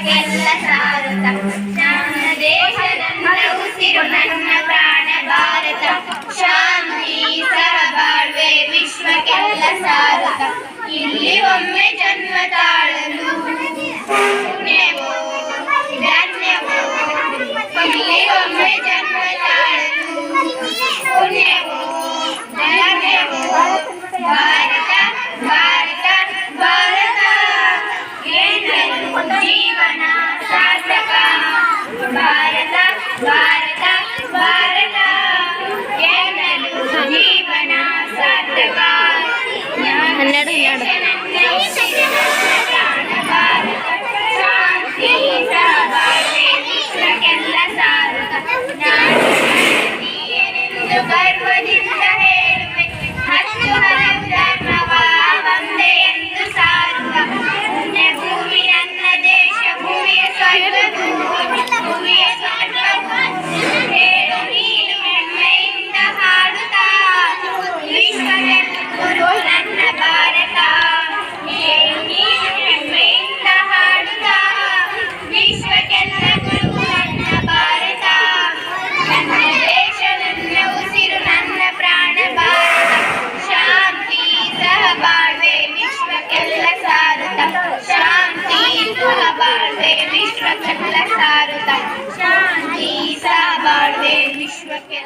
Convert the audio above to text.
ವಿಶ್ವಕ್ಕೆಲ್ಲ ಸಾರುತ್ತ ನನ್ನ ದೇಶ ನನ್ನ ಉಸಿರು ನನ್ನ ಪ್ರಾಣ ಭಾರತ ಶಾಂತಿ ಸಹಬಾಳ್ವೆ ವಿಶ್ವಕ್ಕೆಲ್ಲ ಸಾರುತ್ತ ಇಲ್ಲಿ ಒಮ್ಮೆ ಜನ್ಮ ತಾಳಲು ಪುಣ್ಯವೋ എല്ലാടും എല്ലാടും ഭൂമി എന്ന ദേശഭൂമിയെ സ്വർഗ. बाढ़े विश्व सकल सारता शांति सा बाढ़े विश्व के